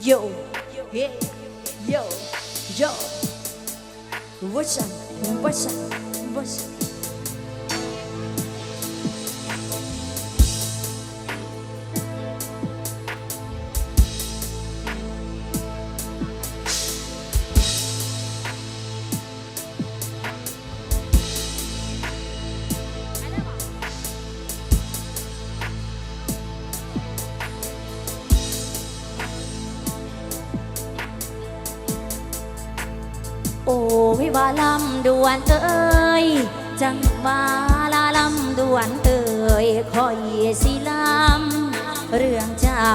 Yo, yeah, yo, yo. What's up? What's up? What's up? โอ้วิวาลำดวนเอ้ย จังบาลาลำดวนเอ้ยคอยสิลำเรื่องเจ้า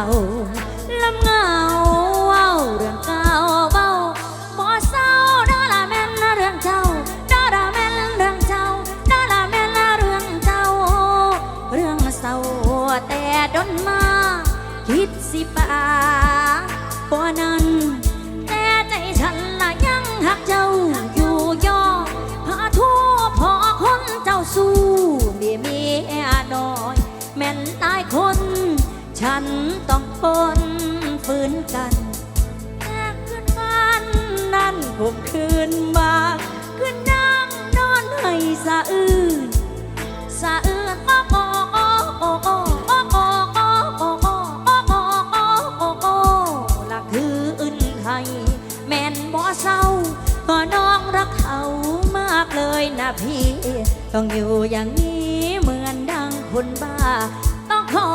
น้อย แม่นตายคน ฉันต้องทนฝืนกันแต่คืนวันนั้นผมคืนมาคืนนั่งนอนให้สะอื้นสะอื้นโอ้โอ้โอ้โอ้โอ้โอ้โอ้โอ้โอ้โอ้โอ้โอ้โอ้อละคืออื่นไทยแม่นบ่เศร้าก็น้องรักเขามากเลยนะพี่ ต้องอยู่อย่างนี้ คนบ้า ต้องขอ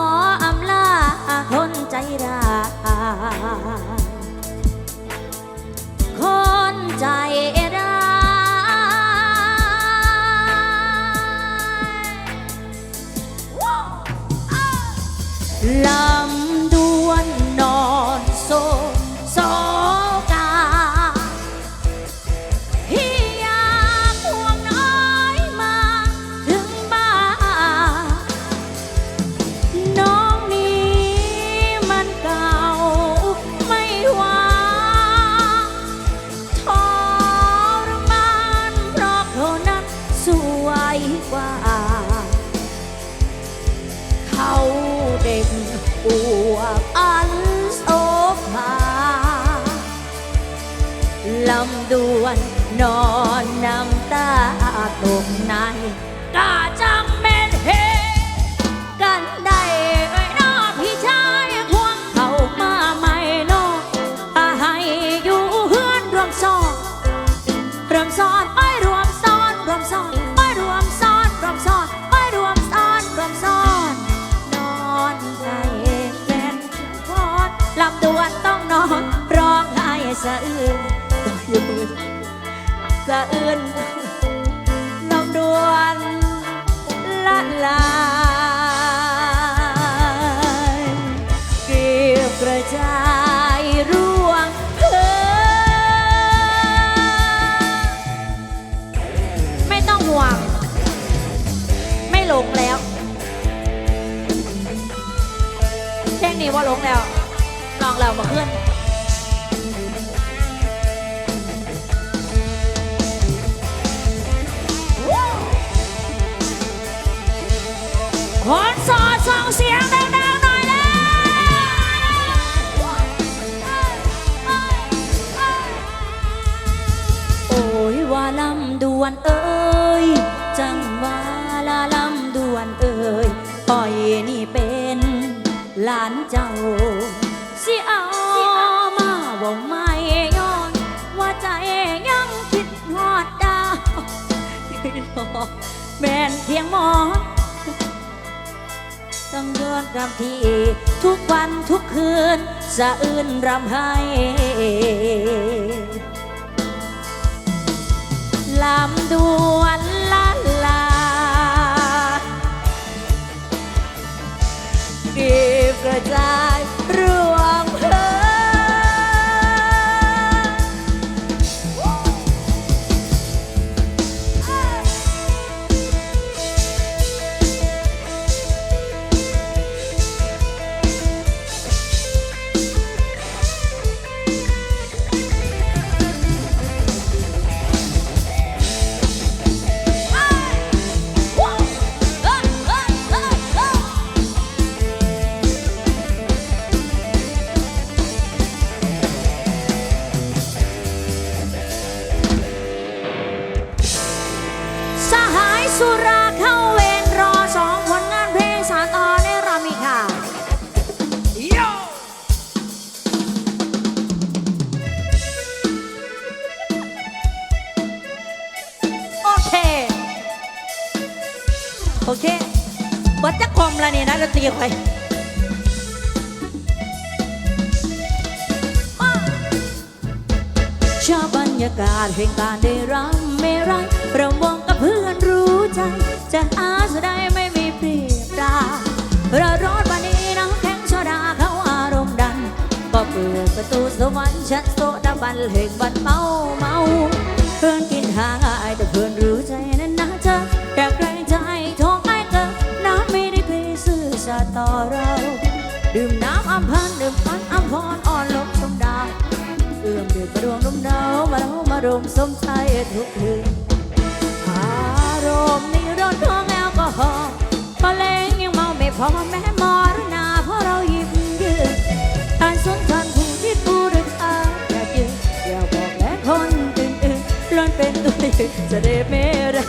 สะอื้นลำดวนละลายเกลียวกระจายร่วงเพลิงไม่ต้องห่วง ไม่หลงแล้วเพลงนี้ว่าลงแล้วลองแล้วมาขึ้น คนสอดส่องเสียงดังๆหน่อยนะโอ้ยว่าลำดวนเอ้ย จังว่าลาลำดวนเอ้ยปล่อยนี่เป็นหลานเจ้า สิเอามาบอกไม่ย้อน ว่าใจยังคิดฮอดดาวแม่นเพียงมอน ต้องเดินรำทีทุกวันทุกคืนสะอื้นรำให้ลำดวน แล้วนี่นะดนตรีไปชอบบรรยากาศแห่งการได้รำไม่ไรรำวงกับเพื่อนรู้ใจ จะหาจะได้ไม่มีเปรียบดาเราร้อนวันนี้น้ำแข็งโซดาเขาอารมณ์ดัน ก็เปิดประตูสวรรค์ชั้นโซดาบันเหงบันเมาเมาเพื่อนกินทาง เดือดกระดวงนุ่มาวมาเรามารวมสมใจทุกคืนอารมณ์ในรถของแอลกอฮอล์พอเลงยังเมาไม่พอแม้มรณาเพราะเราหยิบยืนทานสนทานผู้ที่กูหรืออาอยากยืนอย่าบอกแม้คนอื่นๆล้นเป็นตัวยืนจะได้ไม่รัก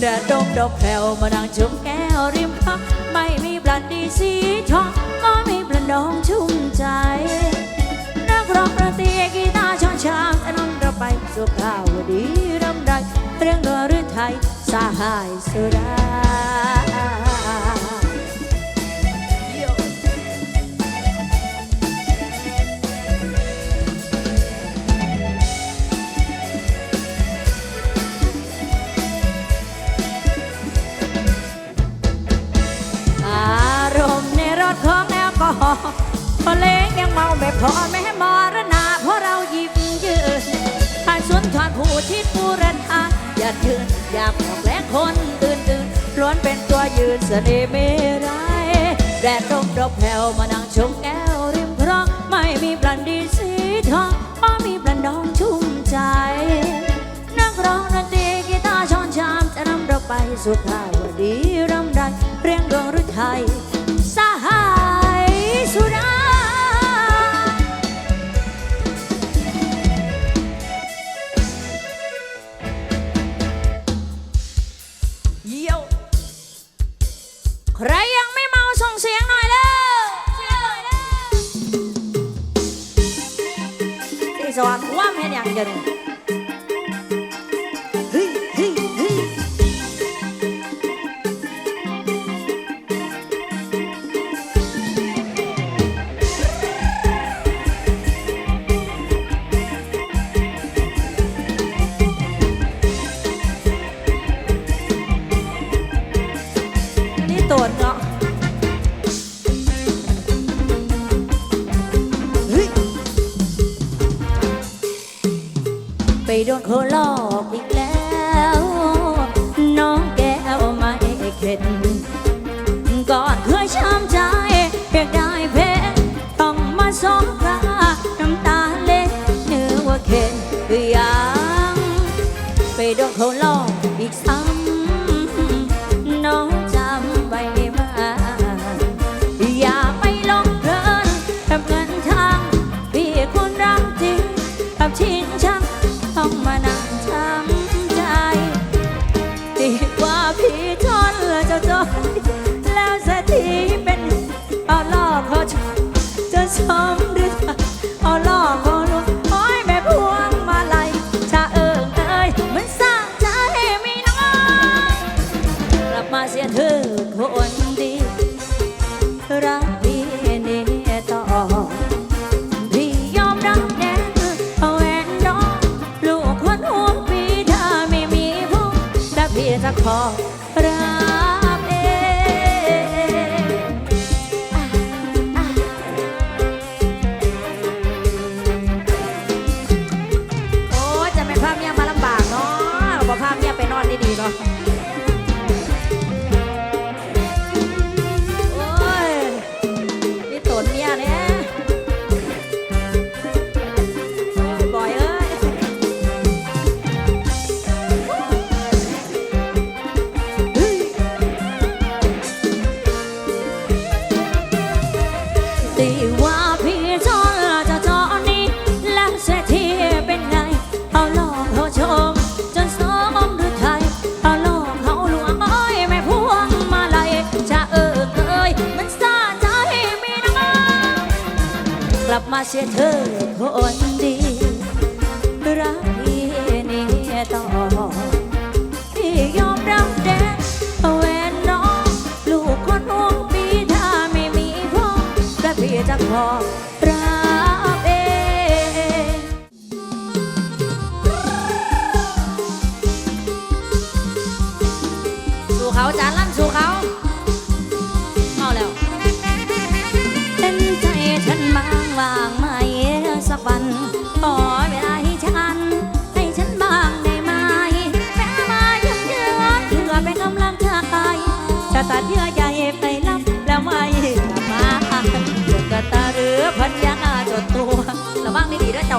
แดดดมดอกแผ่วมานั่งชมแก้วริมพักไม่มีบลันดีสีทองก็มีปลันดองชุ่มใจ ร้องประตีกีตาร์ช้อนช้ามจะนำเราไปสู่ข่าวดีรำไรเรื่องเรือหรือไทยสหายสุดาอารมณ์ในรถของแอลกอฮอล์เพล็กยังเมาไม่พอ ทอนผู้ที่ปูรันอาอย่ายืนอยากบอกแลกคนอื่นๆล้วนเป็นตัวยืนเสน่ห์ไม่ร้ายแดดร่มดอกแผ่วมานั่งชมแก้วริมคลองไม่มีปลันดีสีทองม่มีปลันดองชุ่มใจ นักร้องดนตรีกีตาร์ช้อนชามจะนำเราไปสู่ข่าวดีรำไรเรียงดวงฤทัย ใครยังไม่เมาส่งเสียงหน่อยเลยสีสว่างว่าแม่นอย่างเดียว ซ้ำน้องจำไว้มาอย่าไปหลงเพลินกับเงินทางพี่คนรักจริงกับชินชังต้องมานั่งช้ำใจดีกว่าพี่ทนและจะจนแล้วเสียทีเป็นเอาล่อกเขาชนจะชม จะขอรักำกลับมาเสียเธอคน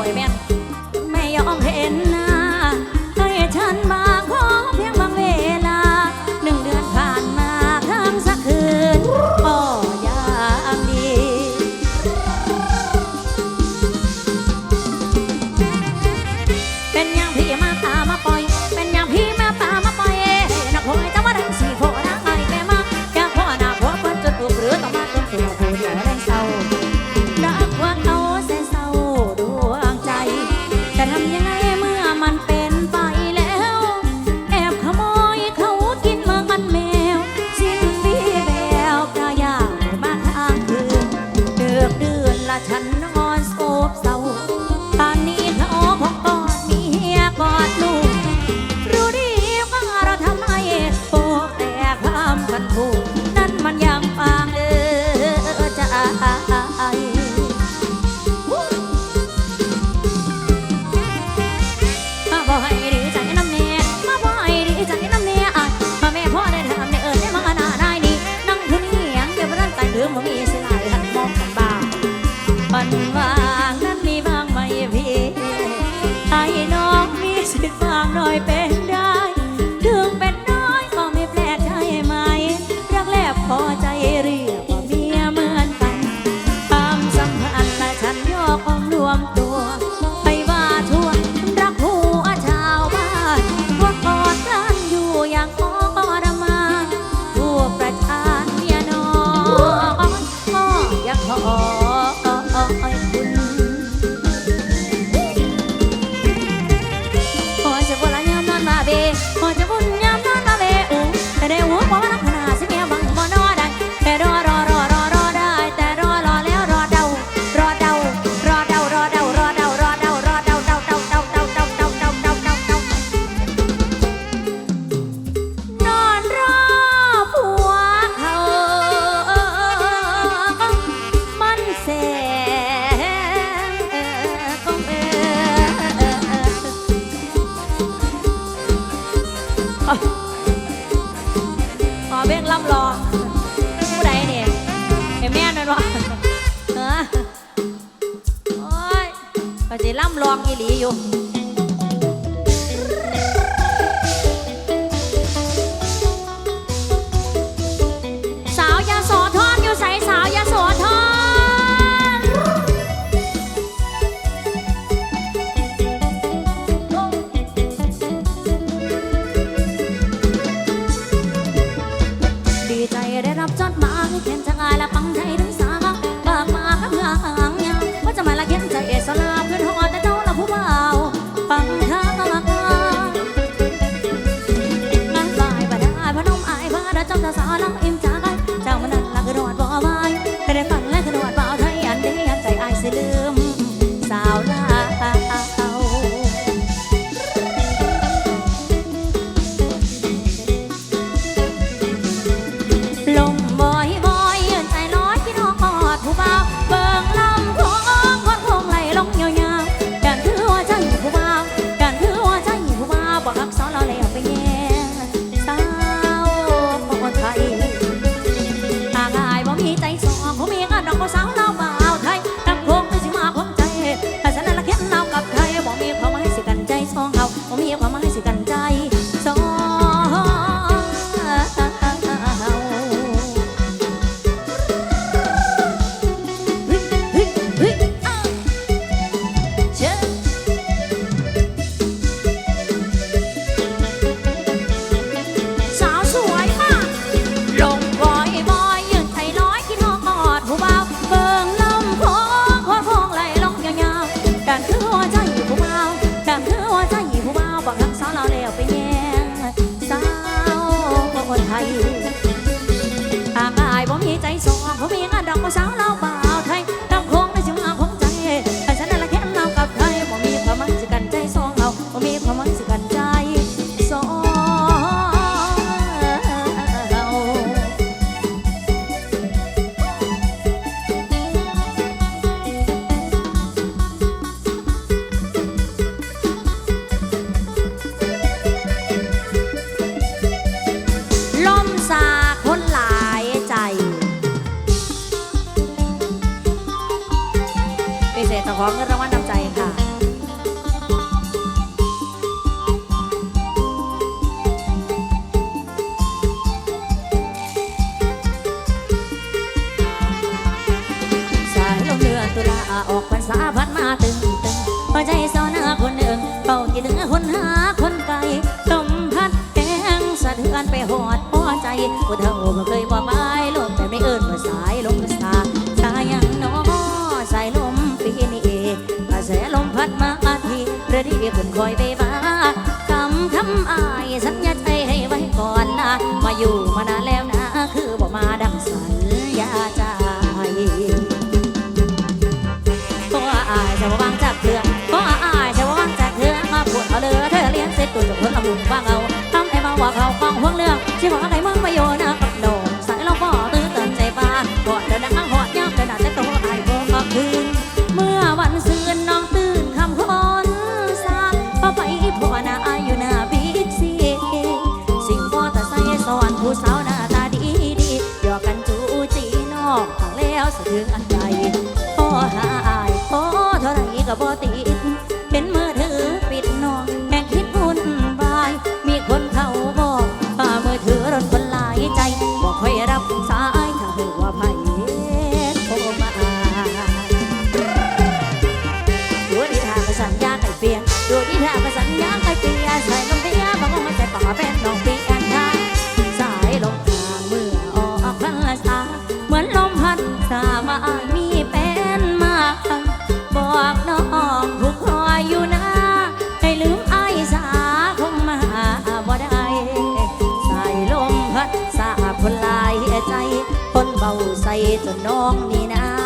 Howie, man. ละฉัน ให้น้องมีสิทธิ์ฟังหน่อยเป็น ล่ำลองอีหลีอยู่ ร้อมเงินรางวัลนำใจค่ะสายลมเดือนตุลาออกพรรษาพัดมาตึงตึงพอใจสาวหน้าคนหนึ่งเป่ากี่ถึงคนหาคนไกลลมพัดแกงสะเทือนไปหอดพอใจอุเธอ boy baby. เบาใส่จนน้องนี่นะ